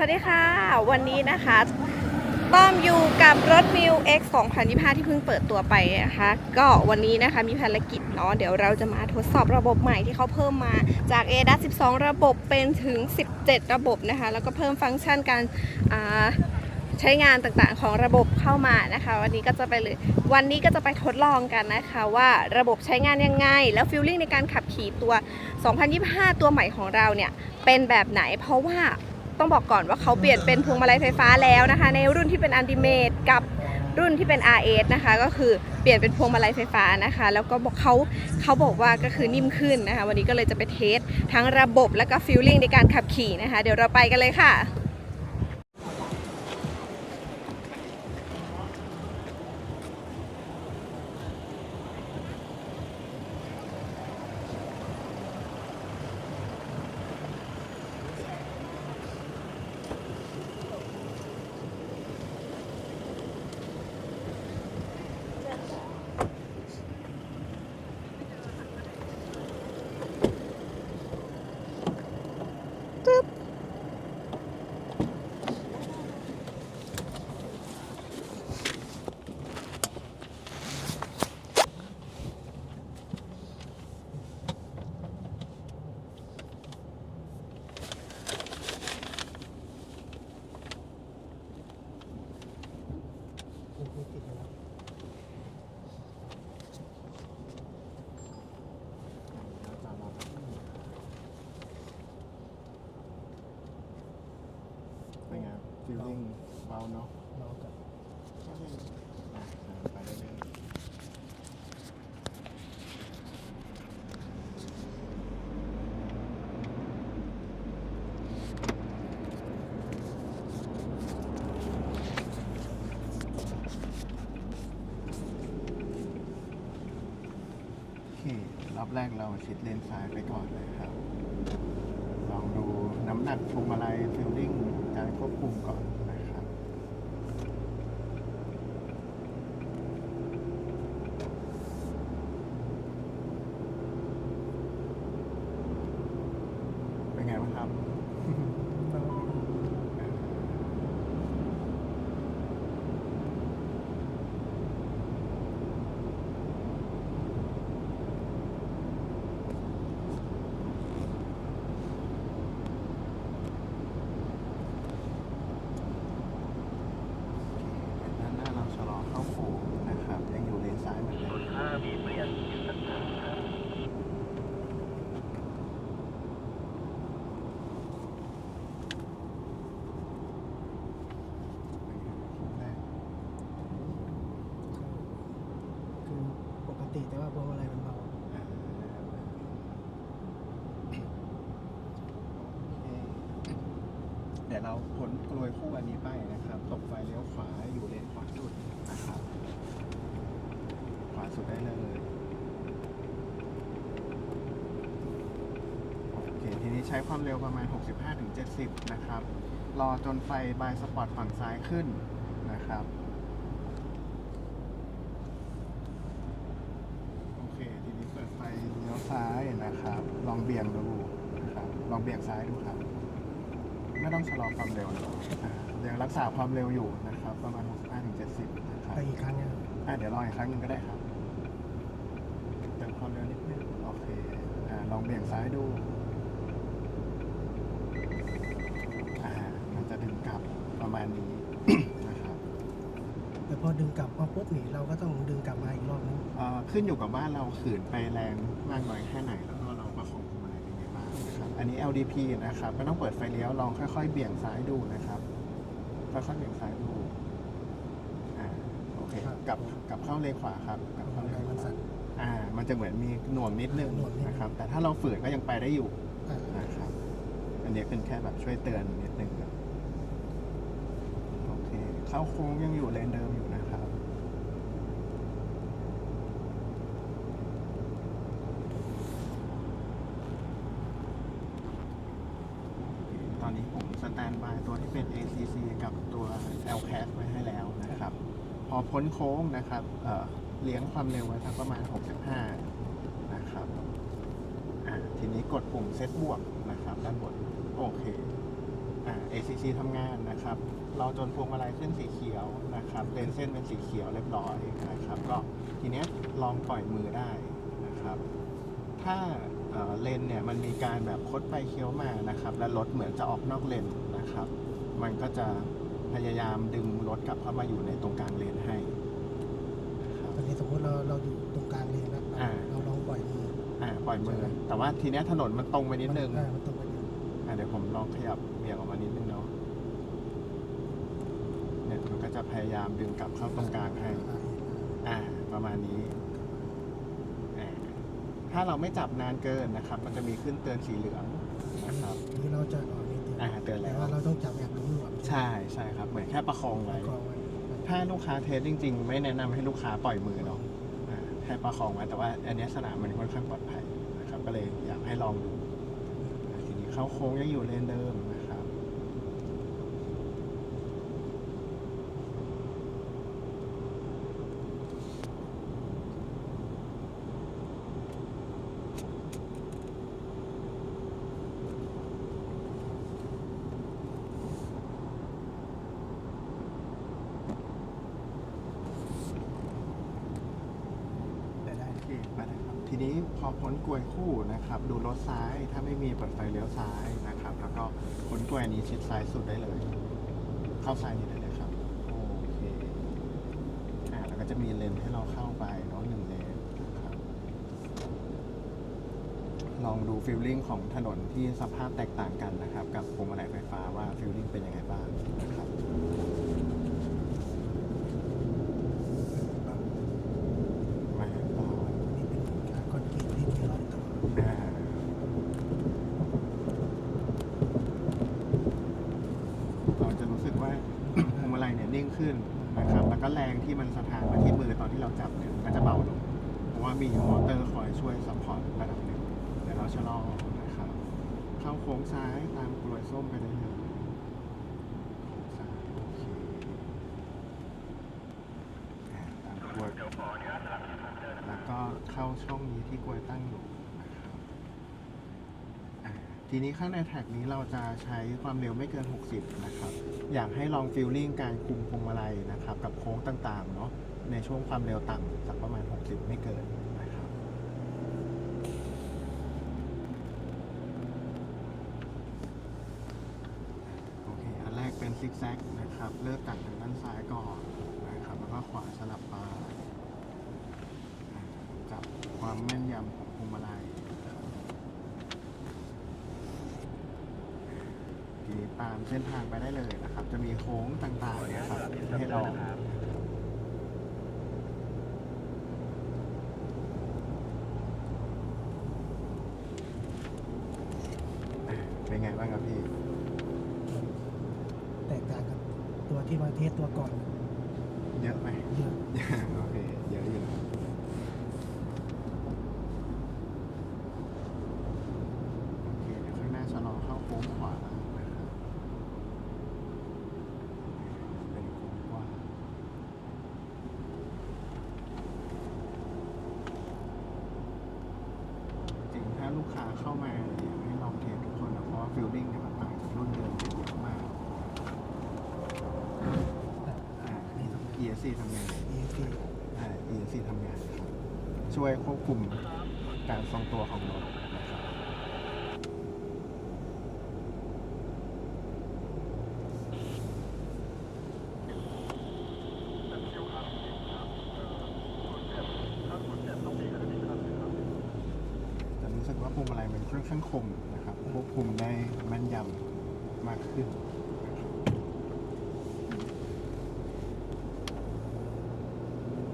สวัสดีค่ะ วันนี้นะคะต้อมอยู่กับรถมิว X 2025 ที่เพิ่งเปิดตัวไปนะคะ ก็วันนี้นะคะมีภารกิจเนาะเดี๋ยวเราจะมาทดสอบระบบใหม่ที่เขาเพิ่มมาจาก a d a 12 ระบบเป็นถึง 17 ระบบนะคะ แล้วก็เพิ่มฟังก์ชันการใช้งานต่างๆของระบบเข้ามานะคะ วันนี้ก็จะไปเลยวันนี้ก็จะไปทดลองกันนะคะว่าระบบใช้งานยังไง แล้วฟิลลิ่งในการขับขี่ตัว 2025 ตัวใหม่ของเราเนี่ยเป็นแบบไหนเพราะว่า ต้องบอกก่อนว่าเขาเปลี่ยนเป็นพวงมาลัยไฟฟ้าแล้วนะคะ ในรุ่นที่เป็นอันติเมตกับรุ่นที่เป็น RS นะคะ ก็คือเปลี่ยนเป็นพวงมาลัยไฟฟ้านะคะ แล้วก็บอกเขาเขาบอกว่าก็คือนิ่มขึ้นนะคะ วันนี้ก็เลยจะไปเทสทั้งระบบและก็ฟิลลิ่งในการขับขี่นะคะ เดี๋ยวเราไปกันเลยค่ะ เป็นไง ฟีลลิ่งเบาเนาะเรากับอะไปได้เลยโอเครอบแรกเราชิดเลนซ้ายไปก่อนเลยครับ ลองดูน้ำหนักพวงมาลัยฟิลลิ่ง การควบคุมก่อนนะครับเป็นไงบ้างครับ ด้านหน้าเราชะลอเข้าโค้งนะครับ ยังอยู่เลนซ้ายเหมือนเดิมแรก คือปกติแต่ว่าพวงมาลัยมันเบา อ่าโอเคเดี๋ยวเรา พ้นกลวยคู่อันนี้ไปนะครับ ตกไฟเลี้ยวขวาอยู่เลนขวาสุดนะครับ ขวาสุดได้เลย โอเค ทีนี้ใช้ความเร็วประมาณ 65-70 นะครับ รอจนไฟบายสปอร์ตฝั่งซ้ายขึ้นนะครับ โอเค ทีนี้เปิดไฟเลี้ยวซ้ายนะครับ ลองเบี่ยงดูนะครับ ลองเบี่ยงซ้ายดูครับ ไม่ต้องชะลอความเร็วนะอ่ายังรักษาความเร็วอยู่นะครับ ประมาณ 65-70นะครับไปอีกครั้งเนี่ยอะเดี๋ยวรออีกครั้งหนึ่งก็ได้ครับเติมความเร็วนิดนึงโอเคอ่าลองเบี่ยงซ้ายดูอ่ามันจะดึงกลับประมาณนี้ นะครับ แต่พอดึงกลับมาปุ๊บนี่เราก็ต้องดึงกลับมาอีกรอบนึง เอ่อขึ้นอยู่กับว่าเราขืนไปแรงมากน้อยแค่ไหนแล้ว อันนี้ LDP นะครับไม่ต้องเปิดไฟเลี้ยวลองค่อยๆ เบี่ยงซ้ายดูนะครับค่อยๆเบี่ยงซ้ายดูอ่าโอเคกลับกลับเข้าเลนขวาครับกลับพวเข้างเลมานลัยขมันวาสั่นอ่า มันจะเหมือนมีหน่วงนิดนึงหน่วงนิดนึงนะครับ แต่ถ้าเราฝืนก็ยังไปได้อยู่อ่านะครับ อันนี้เป็นแค่แบบช่วยเตือนนิดนึงครับโอเค เข้าโค้งยังอยู่เลนเดิมอยู่นะครับ ตอนนี้ผมส แตนบายตัวที่เป็น ACC กับตัว LCAS ไว้ให้แล้วนะครับ พอพ้นโค้งนะครับเเลี้ยงความเร็วไว้สักประมาณ 65 นะครับทีนี้กดปุ่มเซตบวกนะครับด้านบนโอเคอ่า ACC ทำงานนะครับ เราจนพวงมาลัยขึ้นสีเขียวนะครับเลนเส้นเป็นสีเขียวเรียบร้อยนะครับ ก็ทีเนี้ยลองปล่อยมือได้นะครับ ถ้า เอ่อเลนเนี่ยมันมีการแบบคดไปเคี้ยวมานะครับ และรถเหมือนจะออกนอกเลนนะครับ มันก็จะพยายามดึงรถกลับเข้ามาอยู่ในตรงกลางเลนให้นะครับตอนนี้สมมติเราเราอยู่ตรงกลางเลนแล้วอ่า เราลองปล่อยมืออ่าปล่อยมือ แต่ว่าทีเนี้ยถนนมันตรงไปนิดนึงอ่ามันตรงไปนิดนึงอะเดี๋ยวผมลองขยับเบี่ยงออกมานิดนึงเนาะเนี่ยมันก็จะพยายามดึงกลับเข้าตรงกลางให้ อ่าประมาณนี้อ่า ถ้าเราไม่จับนานเกินนะครับ มันจะมีขึ้นเตือนสีเหลืองนะครับทีนี้เราจะออกนิดเดียวอ่าเตือนแล้วแต่ว่าเราต้องจับแบบหลวมๆใช่ใช่ครับ เหมือนแค่ประคองไว้ กองไว้ถ้าลูกค้าเทสจริง ๆ ไม่แนะนำให้ลูกค้าปล่อยมือเนาะอ่าแค่ประคองไว้แต่ว่าอันเนี้ยสนามมันค่อนข้างปลอดภัยนะครับ ก็เลยอยากให้ลองดูอ่าทีนี้เข้าโค้งยังอยู่เลนเดิมนะครับ แต่ได้ โอเคไปเลยครับที นี้นกลวยคู่นะครับ ดูรถซ้ายถ้าไม่มีเปิดไฟเลี้ยวซ้ายนะครับ แล้วก็พ้นกลวยนี้ชิดซ้ายสุดได้เลย เข้าซ้ายนี้ได้เลยครับโอเคอ่าแล้วก็จะมีเลนให้เราเข้าไปเนาะหนึ่งเลนนะครับลองดูฟิลลิ่งของถนนที่สภาพแตกต่างกันนะครับ กับพวงมาลัยไฟฟ้าว่าฟิลลิ่งเป็นยังไงบ้างนะครับ มาต่อ นี่เป็นคอนกรีตที่มีรอยต่อ อ่าเราจะรู้สึกว่า พวงมาลัยเนี่ยนิ่ง ขึ้นนะครับ แล้วก็แรงที่มันสะท้านมาที่มือตอนที่เราจับเนี่ยมันก็จะเบาลง เพราะว่ามีมอเตอร์คอยช่วยซัพพอร์ตระดับหนึ่งเดี๋ยวเราชะลอนะครับ เข้าโค้งซ้ายตามกลวยส้มไปได้เลยแล้วก็เข้าช่องนี้ที่กลวยตั้งอยู่ ทีนี้ข้างในแท็กนี้เราจะใช้ความเร็วไม่เกิน 60 นะครับ อยากให้ลองฟิลลิ่งการคุมพวงมาลัยนะครับ กับโค้งต่างๆเนาะในช่วงความเร็วต่ำสักประมาณ 60 ไม่เกินนะครับ โอเค อันแรกเป็นซิกแซกนะครับ เริ่มจากทางด้านซ้ายก่อนนะครับ แล้วก็ขวาสลับไปกับความแม่นยำของพวงมาลัยนะครับทีนี้ ตามเส้นทางไปได้เลยนะครับ จะมีโค้งต่างๆนะครับให้ลองเป็นไงบ้างครับพี่ แตกต่างกับตัวที่มาเทสตัวก่อน เยอะไหมเยอะ โอเค เยอะอยู่นะโอเค เดี๋ยวข้างหน้าชะลอเข้าโค้งขวานะครับ เป็นโค้งกว้างจริงถ้าลูกค้า เข้ามาอยากให้ลองเทสทุกคนนะเพราะว่าฟิลลิ่งเนี่ยมันต่างจากรุ่นเดิมเยอะมากอ่านี่ทำงาน ESC ทำงาน ESC อ่า ESC ทำงานครับช่วยควบคุมการทรงตัวของรถนะครับจะรู้สึกว่าพวงมาลัยมันค่อน ข้างคมนะครับควบคุมได้แม่นยำมากขึ้น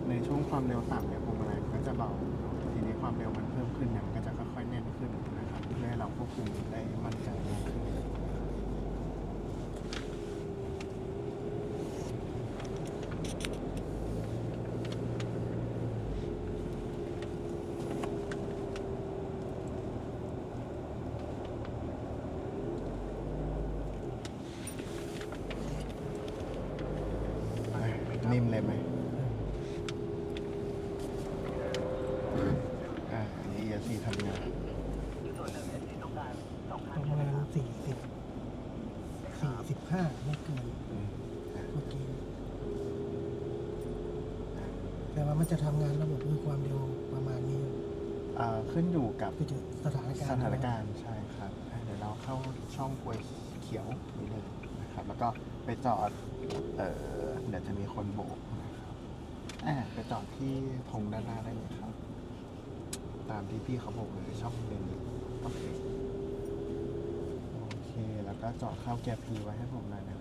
ในช่วงความเร็วต่ำเนี่ยพวงมาลัยก็จะเบาทีนี้ความเร็วมันเพิ่มขึ้นเนี่ยมันก็จะค่อยๆแน่นขึ้นนะครับเพื่อให้เราควบคุมได้มั่นใจมากขึ้น นิ่มเลยไหมอ่าอันนี้ ESC ทำงานประมาณสี่สิบสี่ไม่เกินอืมอะเมื่อกี้แต่ว่ามันจะทำงานระบบด้วยความเร็วประมาณนี้อ่าขึ้นอยู่กับก็จะสถานการณ์สถานการณ์ใช่ครับอะเดี๋ยวเราเข้าช่องกลวยเขียวนี้เลยนะครับ แล้วก็ไปจอดเอ่อเดี๋ยวจะมีคนโบกนะครับอ่าไปจอดที่ธงด้านหน้าได้เลยครับ ตามที่พี่เขาโบกเลยช่องเลนโอเค โอเคแล้วเจาะเข้าแกะพีไว้ให้ผมหน่อยนะ